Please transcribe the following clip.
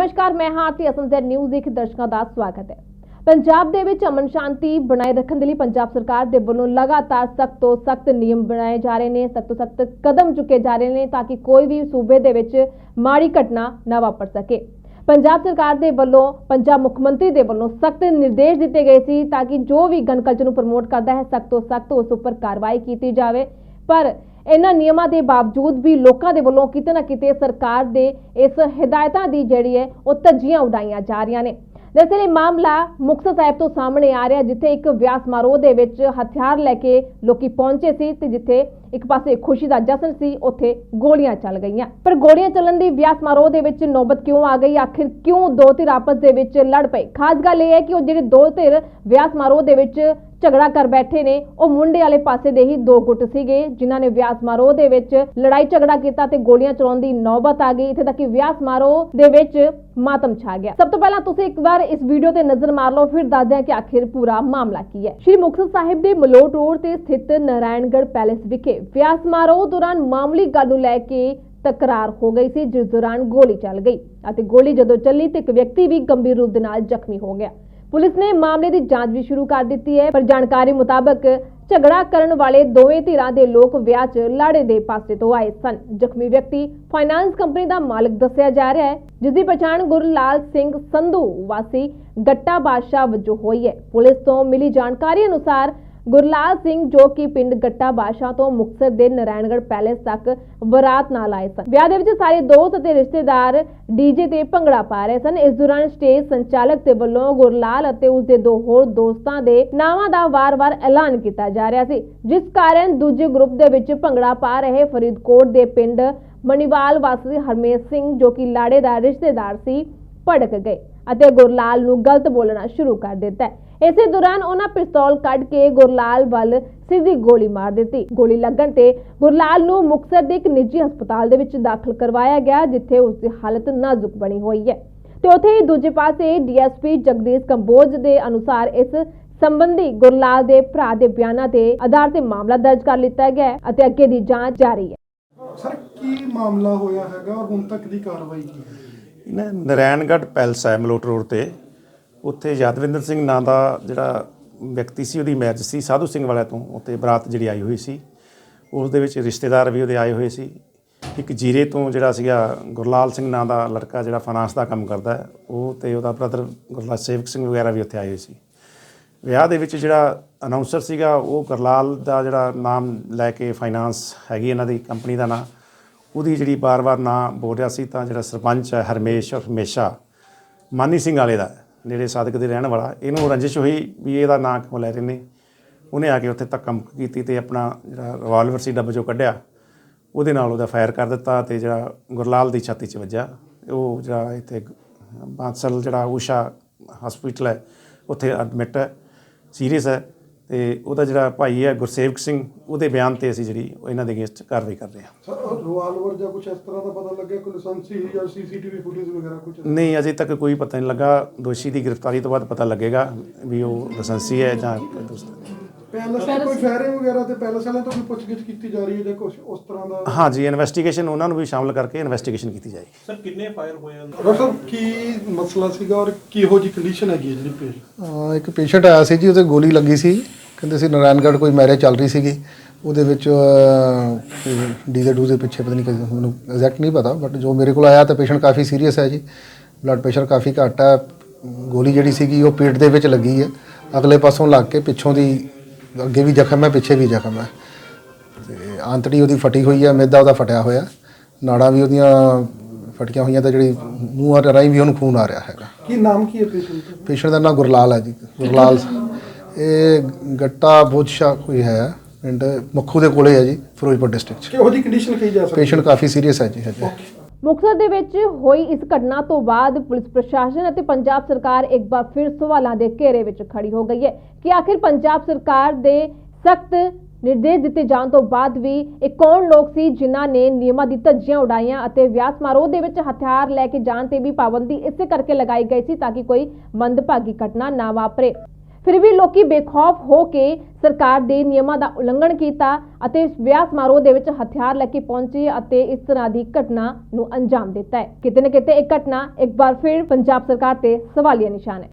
ਨਮਸਕਾਰ, ਮੈਂ ਹਾਂ ਆਰਤੀ ਅਸਮ ਦੇ ਨਿਊਜ਼ ਦੇਖ ਦਰਸ਼ਕਾਂ ਦਾ ਸਵਾਗਤ ਹੈ। ਪੰਜਾਬ ਦੇ ਵਿੱਚ ਅਮਨ ਸ਼ਾਂਤੀ ਬਣਾਏ ਰੱਖਣ ਦੇ ਲਈ ਪੰਜਾਬ ਸਰਕਾਰ ਦੇ ਵੱਲੋਂ ਲਗਾਤਾਰ ਸਖਤ ਤੋਂ ਸਖਤ ਨਿਯਮ ਬਣਾਏ ਜਾ ਰਹੇ ਨੇ, ਸਖਤ ਤੋਂ ਸਖਤ ਕਦਮ ਚੁੱਕੇ ਜਾ ਰਹੇ ਨੇ ਤਾਂ ਕਿ ਕੋਈ ਵੀ ਸੂਬੇ ਦੇ ਵਿੱਚ ਮਾੜੀ ਘਟਨਾ ਨਾ ਵਾਪਰ ਸਕੇ। ਪੰਜਾਬ ਸਰਕਾਰ ਦੇ ਵੱਲੋਂ, ਪੰਜਾਬ ਮੁੱਖ ਮੰਤਰੀ ਦੇ ਵੱਲੋਂ ਸਖਤ ਨਿਰਦੇਸ਼ ਦਿੱਤੇ ਗਏ ਸੀ ਤਾਂ ਕਿ ਜੋ ਵੀ ਗਨ ਕਲਚਰ ਨੂੰ ਪ੍ਰਮੋਟ ਕਰਦਾ ਹੈ, ਸਖਤ ਤੋਂ ਸਖਤ ਉਸ ਉੱਪਰ ਕਾਰਵਾਈ ਕੀਤੀ ਜਾਵੇ। ਪਰ ਇਹਨਾਂ ਨਿਯਮਾਂ ਦੇ ਬਾਵਜੂਦ ਵੀ ਲੋਕਾਂ ਦੇ ਵੱਲੋਂ ਕਿਤੇ ਨਾ ਕਿਤੇ ਸਰਕਾਰ ਦੇ ਇਸ ਹਦਾਇਤਾਂ ਦੀ ਜਿਹੜੀ ਹੈ, ਉਹ ਧੱਜੀਆਂ ਉਡਾਈਆਂ ਜਾ ਰਹੀਆਂ ਨੇ। ਦਰਅਸਲ ਇਹ ਮਾਮਲਾ ਮੁਕਤਸਰ ਸਾਹਿਬ ਤੋਂ ਸਾਹਮਣੇ ਆ ਰਿਹਾ, ਜਿੱਥੇ ਇੱਕ ਵਿਆਹ ਸਮਾਰੋਹ ਦੇ ਵਿੱਚ ਹਥਿਆਰ ਲੈ ਕੇ ਲੋਕੀ ਪਹੁੰਚੇ ਸੀ ਤੇ ਜਿੱਥੇ ਇੱਕ ਪਾਸੇ ਖੁਸ਼ੀ ਦਾ ਜਸ਼ਨ ਸੀ, ਉੱਥੇ ਗੋਲੀਆਂ ਚੱਲ ਗਈਆਂ। ਪਰ ਗੋਲੀਆਂ ਚੱਲਣ ਦੀ ਵਿਆਹ ਸਮਾਰੋਹ ਦੇ ਵਿੱਚ ਨੌਬਤ ਕਿਉਂ ਆ ਗਈ? ਆਖਿਰ ਕਿਉਂ ਦੋ ਧਿਰ ਆਪਸ ਦੇ ਵਿੱਚ ਲੜ ਪਏ? ਖਾਸ ਗੱਲ ਇਹ ਹੈ ਕਿ ਉਹ ਜਿਹੜੇ ਦੋ ਧਿਰ ਵਿਆਹ ਸਮਾਰੋਹ ਦੇ ਵਿੱਚ ਝਗੜਾ ਕਰ ਬੈਠੇ ਨੇ। ਉਹ ਮੁੰਡੇ ਵਾਲੇ ਪਾਸੇ ਦੇ ਹੀ ਦੋ ਗੁੱਟ ਸੀਗੇ, ਜਿਨ੍ਹਾਂ ਨੇ ਵਿਆਹ ਸਮਾਰੋਹ ਦੇ ਵਿੱਚ ਲੜਾਈ ਝਗੜਾ ਕੀਤਾ ਤੇ ਗੋਲੀਆਂ ਚਲਾਉਣ ਦੀ ਨੌਬਤ ਆ ਗਈ। ਇੱਥੇ ਤੱਕ ਕਿ ਵਿਆਹ ਸਮਾਰੋਹ ਦੇ ਵਿੱਚ ਮਾਤਮ ਛਾ ਗਿਆ। ਸਭ ਤੋਂ ਪਹਿਲਾਂ ਤੁਸੀਂ ਇੱਕ ਵਾਰ ਇਸ ਵੀਡੀਓ ਤੇ ਨਜ਼ਰ ਮਾਰ ਲਓ, ਫਿਰ ਦੱਸਦੇ ਹਾਂ ਕਿ ਆਖਿਰ ਪੂਰਾ ਮਾਮਲਾ ਕੀ ਹੈ। ਸ਼੍ਰੀ ਮੁਕਤਸਰ ਸਾਹਿਬ ਦੇ ਮਲੋਟ ਰੋਡ ਤੇ ਸਥਿਤ ਨਾਰਾਇਣਗੜ੍ਹ ਪੈਲੇਸ ਵਿਖੇ ਵਿਆਹ ਸਮਾਰੋਹ ਦੌਰਾਨ ਮਾਮੂਲੀ ਗੱਲ ਨੂੰ ਲੈ ਕੇ ਤਕਰਾਰ ਹੋ ਗਈ ਸੀ, ਜਿਸ ਦੌਰਾਨ ਗੋਲੀ ਚੱਲ ਗਈ ਅਤੇ ਗੋਲੀ ਜਦੋਂ ਚੱਲੀ ਤੇ ਇੱਕ ਵਿਅਕਤੀ ਵੀ ਗੰਭੀਰ ਰੂਪ ਦੇ ਨਾਲ ਜ਼ਖਮੀ ਹੋ ਗਿਆ। ਪੁਲਿਸ ਨੇ ਮਾਮਲੇ ਦੀ ਜਾਂਚ ਵੀ ਸ਼ੁਰੂ ਕਰ ਦਿੱਤੀ ਹੈ, ਪਰ ਜਾਣਕਾਰੀ ਮੁਤਾਬਕ ਝਗੜਾ ਕਰਨ ਵਾਲੇ ਦੋਵੇਂ ਧਿਰਾਂ ਦੇ ਲੋਕ ਵਿਆਹ 'ਚ ਲਾੜੇ ਦੇ ਪਾਸੇ ਤੋਂ ਆਏ ਸਨ। ਜ਼ਖਮੀ ਵਿਅਕਤੀ ਫਾਈਨਾਂਸ ਕੰਪਨੀ ਦਾ ਮਾਲਕ ਦੱਸਿਆ ਜਾ ਰਿਹਾ ਹੈ, ਜਿਸ ਦੀ ਪਛਾਣ ਗੁਰਲਾਲ ਸਿੰਘ ਸੰਧੂ ਵਾਸੀ ਗੱਟਾ ਬਾਦਸ਼ਾਹ ਵਜੋਂ ਹੋਈ ਹੈ। ਪੁਲਿਸ ਤੋਂ ਮਿਲੀ ਜਾਣਕਾਰੀ ਅਨੁਸਾਰ ਗੁਰਲਾਲ ਸਿੰਘ ਜੋ ਕਿ ਪਿੰਡ ਗੱਟਾ ਬਾਦਸ਼ਾਹ ਤੋਂ ਮੁਕਤਸਰ ਦੇ ਨਾਰਾਇਣਗੜ੍ਹ ਪੈਲੇਸ ਤੱਕ ਬਰਾਤ ਨਾਲ ਆਏ ਸਨ। ਵਿਆਹ ਦੇ ਵਿੱਚ ਸਾਰੇ ਦੋਸਤ ਅਤੇ ਰਿਸ਼ਤੇਦਾਰ ਡੀਜੇ ਤੇ ਭੰਗੜਾ ਪਾ ਰਹੇ ਸਨ। ਇਸ ਦੌਰਾਨ ਸਟੇਜ ਸੰਚਾਲਕ ਦੇ ਵੱਲੋਂ ਗੁਰਲਾਲ ਅਤੇ ਉਸ ਦੇ ਦੋ ਹੋਰ ਦੋਸਤਾਂ ਦੇ ਨਾਵਾਂ ਦਾ ਵਾਰ-ਵਾਰ ਐਲਾਨ ਕੀਤਾ ਜਾ ਰਿਹਾ ਸੀ। ਜਿਸ ਕਾਰਨ ਦੂਜੇ ਗਰੁੱਪ ਦੇ ਵਿੱਚ ਭੰਗੜਾ ਪਾ ਰਹੇ ਫਰੀਦਕੋਟ ਦੇ ਪਿੰਡ ਮਣੀਵਾਲ ਵਾਸੀ ਹਰਮੇਸ਼ ਸਿੰਘ ਜੋ ਕਿ ਲਾੜੇ ਦਾ ਰਿਸ਼ਤੇਦਾਰ ਸੀ, ਭੜਕ ਗਏ। ਅਤੇ ਗੁਰਲਾਲ ਨੂੰ ਗਲਤ ਬੋਲਣਾ ਸ਼ੁਰੂ ਕਰ ਦਿੱਤਾ ਇਸੇ ਦੌਰਾਨ ਉਹਨਾਂ ਪਿਸਤੌਲ ਕੱਢ ਕੇ ਗੁਰਲਾਲ ਵੱਲ ਸਿੱਧੀ ਗੋਲੀ ਮਾਰ ਦਿੱਤੀ। ਗੋਲੀ ਲੱਗਣ ਤੇ ਗੁਰਲਾਲ ਨੂੰ ਮੁਕਤਸਰ ਦੇ ਇੱਕ ਨਿੱਜੀ ਹਸਪਤਾਲ ਦੇ ਵਿੱਚ ਦਾਖਲ ਕਰਵਾਇਆ ਗਿਆ, ਜਿੱਥੇ ਉਸ ਦੀ ਹਾਲਤ ਨਾਜ਼ੁਕ ਬਣੀ ਹੋਈ ਹੈ। ਤੇ ਉੱਥੇ ਹੀ ਦੂਜੇ ਪਾਸੇ ਡੀਐਸਪੀ ਜਗਦੀਸ਼ ਕੰਬੋਜ ਦੇ ਅਨੁਸਾਰ ਇਸ ਸੰਬੰਧੀ ਗੁਰਲਾਲ ਦੇ ਭਰਾ ਦੇ ਬਿਆਨਾਂ ਦੇ ਆਧਾਰ ਤੇ ਮਾਮਲਾ ਦਰਜ ਕਰ ਲਿੱਤਾ ਗਿਆ ਅਤੇ ਅੱਗੇ ਦੀ ਜਾਂਚ ਜਾਰੀ ਹੈ। ਸਰ, ਕੀ ਮਾਮਲਾ ਹੋਇਆ ਹੈਗਾ ਔਰ ਹੁਣ ਤੱਕ ਦੀ ਕਾਰਵਾਈ ਕੀ ਹੈ? ਨਾ ਨਰੈਣਗੜ੍ਹ ਪੈਲਸ ਹੈ ਮਲੋਟ ਰੋਡ ਤੇ। ਉੱਥੇ ਯਾਦਵਿੰਦਰ ਸਿੰਘ ਨਾਂ ਦਾ ਜਿਹੜਾ ਵਿਅਕਤੀ ਸੀ, ਉਹਦੀ ਮੈਰਿਜ ਸੀ, ਸਾਧੂ ਸਿੰਘ ਵਾਲਿਆਂ ਤੋਂ। ਉੱਥੇ ਬਰਾਤ ਜਿਹੜੀ ਆਈ ਹੋਈ ਸੀ। ਉਸ ਦੇ ਵਿੱਚ ਰਿਸ਼ਤੇਦਾਰ ਵੀ ਉਹਦੇ ਆਏ ਹੋਏ ਸੀ। ਇੱਕ ਜੀਰੇ ਤੋਂ ਜਿਹੜਾ ਸੀਗਾ ਗੁਰਲਾਲ ਸਿੰਘ ਨਾਂ ਦਾ ਲੜਕਾ ਜਿਹੜਾ ਫਾਈਨਾਂਸ ਦਾ ਕੰਮ ਕਰਦਾ ਹੈ, ਉਹ ਤੇ ਉਹਦਾ ਬ੍ਰਦਰ ਗੁਰਲਾਲ ਸੇਵਕ ਸਿੰਘ ਵਗੈਰਾ ਵੀ ਉੱਥੇ ਆਏ ਹੋਏ ਸੀ। ਵਿਆਹ ਦੇ ਵਿੱਚ ਜਿਹੜਾ ਅਨਾਉਂਸਰ ਸੀਗਾ, ਉਹ ਗੁਰਲਾਲ ਦਾ ਜਿਹੜਾ ਨਾਮ ਲੈ ਕੇ ਫਾਈਨਾਂਸ ਹੈਗੀ, ਇਹਨਾਂ ਦੀ ਕੰਪਨੀ ਦਾ ਨਾਂ। ਉਹਦੀ ਜਿਹੜੀ ਬਾਰ-ਬਾਰ ਨਾਂ ਬੋਲ ਰਿਹਾ ਸੀ ਤਾਂ ਜਿਹੜਾ ਸਰਪੰਚ ਹੈ ਹਰਮੇਸ਼ ਔਰ ਹਮੇਸ਼ਾ ਮਾਨੀ ਸਿੰਘ ਵਾਲੇ ਦਾ, ਨੇੜੇ ਸਾਦਕ ਦੇ ਰਹਿਣ ਵਾਲਾ, ਇਹਨੂੰ ਰੰਜਿਸ਼ ਹੋਈ ਵੀ ਇਹਦਾ ਨਾਂ ਕਿਉਂ ਲੈ ਰਹੇ ਨੇ। ਉਹਨੇ ਆ ਕੇ ਉੱਥੇ ਧੱਕਾ ਮੁੱਕ ਕੀਤੀ ਤੇ ਆਪਣਾ ਜਿਹੜਾ ਰਿਵਾਲਵਰ ਸੀ ਡੱਬੇ ਚੋਂ ਕੱਢਿਆ। ਉਹਦੇ ਨਾਲ ਉਹਦਾ ਫਾਇਰ ਕਰ ਦਿੱਤਾ ਤੇ ਜਿਹੜਾ ਗੁਰਲਾਲ ਦੀ ਛਾਤੀ 'ਚ ਵੱਜਾ ਉਹ ਜਿਹੜਾ ਇੱਥੇ ਬਾਂਸਲ ਜਿਹੜਾ ਊਸ਼ਾ ਹਸਪੀਟਲ ਹੈ, ਉੱਥੇ ਐਡਮਿਟ ਹੈ। ਸੀਰੀਅਸ ਹੈ। ਤੇ ਉਹਦਾ ਜਿਹੜਾ ਭਾਈ ਹੈ ਗੁਰਸੇਵਕ ਸਿੰਘ ਉਹਦੇ ਬਿਆਨ ਤੇ ਅਸੀਂ ਜਿਹੜੀ ਇਹਨਾਂ ਦੇ ਅਗੇਂਸਟ ਕਾਰਵਾਈ ਕਰ ਰਹੇ ਹਾਂ। ਸਰ ਰਿਵਾਲਵਰ ਜਾਂ ਕੁਝ ਇਸ ਤਰ੍ਹਾਂ ਦਾ ਪਤਾ ਲੱਗਿਆ ਕੋਈ ਲਾਇਸੈਂਸੀ ਜਾਂ ਸੀਸੀਟੀਵੀ ਫੁਟੇਜ ਵਗੈਰਾ ਕੁਝ ਨਹੀਂ ਅਜੇ ਤੱਕ ਕੋਈ ਪਤਾ ਨਹੀਂ ਲੱਗਾ। ਦੋਸ਼ੀ ਦੀ ਗ੍ਰਿਫਤਾਰੀ ਤੋਂ ਬਾਅਦ ਪਤਾ ਲੱਗੇਗਾ ਵੀ ਉਹ ਲਾਇਸੈਂਸੀ ਹੈ ਜਾਂ ਕੋਈ ਪੈਲਸ ਤੇ ਕੋਈ ਫਾਇਰਿੰਗ ਵਗੈਰਾ ਤੇ ਪੈਲਸ ਵਾਲਿਆਂ ਤੋਂ ਵੀ ਪੁੱਛਗਿੱਛ ਕੀਤੀ ਜਾ ਰਹੀ ਹੈ ਜਾਂ ਕੁਝ ਉਸ ਤਰ੍ਹਾਂ ਦਾ? ਹਾਂਜੀ ਇਨਵੈਸਟੀਗੇਸ਼ਨ ਉਹਨਾਂ ਨੂੰ ਵੀ ਸ਼ਾਮਲ ਕਰਕੇ ਇਨਵੈਸਟੀਗੇਸ਼ਨ ਕੀਤੀ ਜਾਏਗੀ। ਸਰ ਕਿੰਨੇ ਫਾਇਰ ਹੋਏ ਆ ਡਾਕਟਰ ਸਾਹਿਬ ਕੀ ਮਸਲਾ ਸੀਗਾ ਔਰ ਕਿਹੋ ਜੀ ਕੰਡੀਸ਼ਨ ਹੈਗੀ ਹੈ ਜਿਹੜੀ ਪੇਸ਼ ਅਹ ਇੱਕ ਪੇਸ਼ੈਂਟ ਆਇਆ ਸੀ ਜੀ ਉਹਦੇ ਗੋਲੀ ਲੱਗੀ ਸੀ। ਕਹਿੰਦੇ ਸੀ ਨਾਰਾਇਣਗੜ੍ਹ ਕੋਈ ਮੈਰਿਜ ਚੱਲ ਰਹੀ ਸੀਗੀ ਉਹਦੇ ਵਿੱਚ ਡੀਜ਼ੇ ਡੂਜ਼ੇ ਪਿੱਛੇ ਪਤਾ ਨਹੀਂ ਕਿ ਮੈਨੂੰ ਐਗਜ਼ੈਕਟ ਨਹੀਂ ਪਤਾ ਬਟ ਜੋ ਮੇਰੇ ਕੋਲ ਆਇਆ ਤਾਂ ਪੇਸ਼ੈਂਟ ਕਾਫੀ ਸੀਰੀਅਸ ਹੈ ਜੀ। ਬਲੱਡ ਪ੍ਰੈਸ਼ਰ ਕਾਫੀ ਘੱਟ ਹੈ ਗੋਲੀ ਜਿਹੜੀ ਸੀਗੀ ਉਹ ਪੇਟ ਦੇ ਵਿੱਚ ਲੱਗੀ ਹੈ। ਅਗਲੇ ਪਾਸੋਂ ਲੱਗ ਕੇ ਪਿੱਛੋਂ ਦੀ ਅੱਗੇ ਵੀ ਜ਼ਖਮ ਹੈ ਪਿੱਛੇ ਵੀ ਜ਼ਖਮ ਹੈ। ਤੇ ਆਂਤੜੀ ਉਹਦੀ ਫਟੀ ਹੋਈ ਹੈ ਮੈਦਾ ਉਹਦਾ ਫਟਿਆ ਹੋਇਆ। ਨਾੜਾਂ ਵੀ ਉਹਦੀਆਂ ਫਟੀਆਂ ਹੋਈਆਂ ਤਾਂ ਜਿਹੜੀ ਮੂੰਹ ਰਾਹੀਂ ਵੀ ਉਹਨੂੰ ਖੂਨ ਆ ਰਿਹਾ ਹੈਗਾ। ਕੀ ਨਾਮ ਕੀ ਹੈ ਪੇਸ਼ੈਂਟ ਦਾ? ਪੇਸ਼ੈਂਟ ਦਾ ਨਾਮ ਗੁਰਲਾਲ ਹੈ ਜੀ ਗੁਰਲਾਲ ਇਹ ਗੱਟਾ ਬੋਧਸ਼ਾ ਕੋਈ ਹੈ ਪਿੰਡ ਮੱਖੂ ਦੇ ਕੋਲੇ ਹੈ ਜੀ ਫਿਰੋਜ਼ਪੁਰ ਡਿਸਟ੍ਰਿਕਟ ਚ। ਕਿਹੋ ਜੀ ਕੰਡੀਸ਼ਨ ਕਹੀ ਜਾ ਸਕਦੀ ਪੇਸ਼ੈਂਟ ਕਾਫੀ ਸੀਰੀਅਸ ਹੈ ਜੀ ਹਜੇ। ਮੁਕਤਸਰ ਦੇ ਵਿੱਚ ਹੋਈ ਇਸ ਘਟਨਾ ਤੋਂ ਬਾਅਦ ਪੁਲਿਸ ਪ੍ਰਸ਼ਾਸਨ ਅਤੇ ਪੰਜਾਬ ਸਰਕਾਰ ਇੱਕ ਵਾਰ ਫਿਰ ਸਵਾਲਾਂ ਦੇ ਘੇਰੇ ਵਿੱਚ ਖੜੀ ਹੋ ਗਈ ਹੈ ਕਿ ਆਖਿਰ ਪੰਜਾਬ ਸਰਕਾਰ ਦੇ ਸਖਤ ਨਿਰਦੇਸ਼ ਦਿੱਤੇ ਜਾਣ ਤੋਂ ਬਾਅਦ ਵੀ ਇਹ ਕੌਣ ਲੋਕ ਸੀ ਜਿਨ੍ਹਾਂ ਨੇ ਨਿਯਮਾਂ ਦੀ ਧੱਜੀਆਂ ਉਡਾਈਆਂ ਅਤੇ ਵਿਆਹ ਸਮਾਰੋਹ ਦੇ ਵਿੱਚ ਹਥਿਆਰ ਲੈ ਕੇ ਜਾਣ ਤੇ ਵੀ ਪਾਬੰਦੀ ਇਸੇ ਕਰਕੇ ਲਗਾਈ ਗਈ ਸੀ ਤਾਂ ਕਿ ਕੋਈ ਮੰਦਭਾਗੀ ਘਟਨਾ ਨਾ ਵਾਪਰੇ। ਫਿਰ ਵੀ ਲੋਕੀ ਬੇਖੌਫ ਹੋ ਕੇ ਸਰਕਾਰ ਦੇ ਨਿਯਮਾਂ ਦਾ ਉਲੰਘਣ ਕੀਤਾ ਅਤੇ ਵਿਆਹ ਸਮਾਰੋਹ ਦੇ ਵਿੱਚ ਹਥਿਆਰ ਲੈ ਕੇ ਪਹੁੰਚੇ ਅਤੇ ਇਸ ਤਰ੍ਹਾਂ ਦੀ ਘਟਨਾ ਨੂੰ ਅੰਜਾਮ ਦਿੱਤਾ ਹੈ। ਕਿਤੇ ਨਾ ਕਿਤੇ ਇਹ ਘਟਨਾ ਇੱਕ ਵਾਰ ਫਿਰ ਪੰਜਾਬ ਸਰਕਾਰ ਤੇ ਸਵਾਲੀਆ ਨਿਸ਼ਾਨ ਹੈ।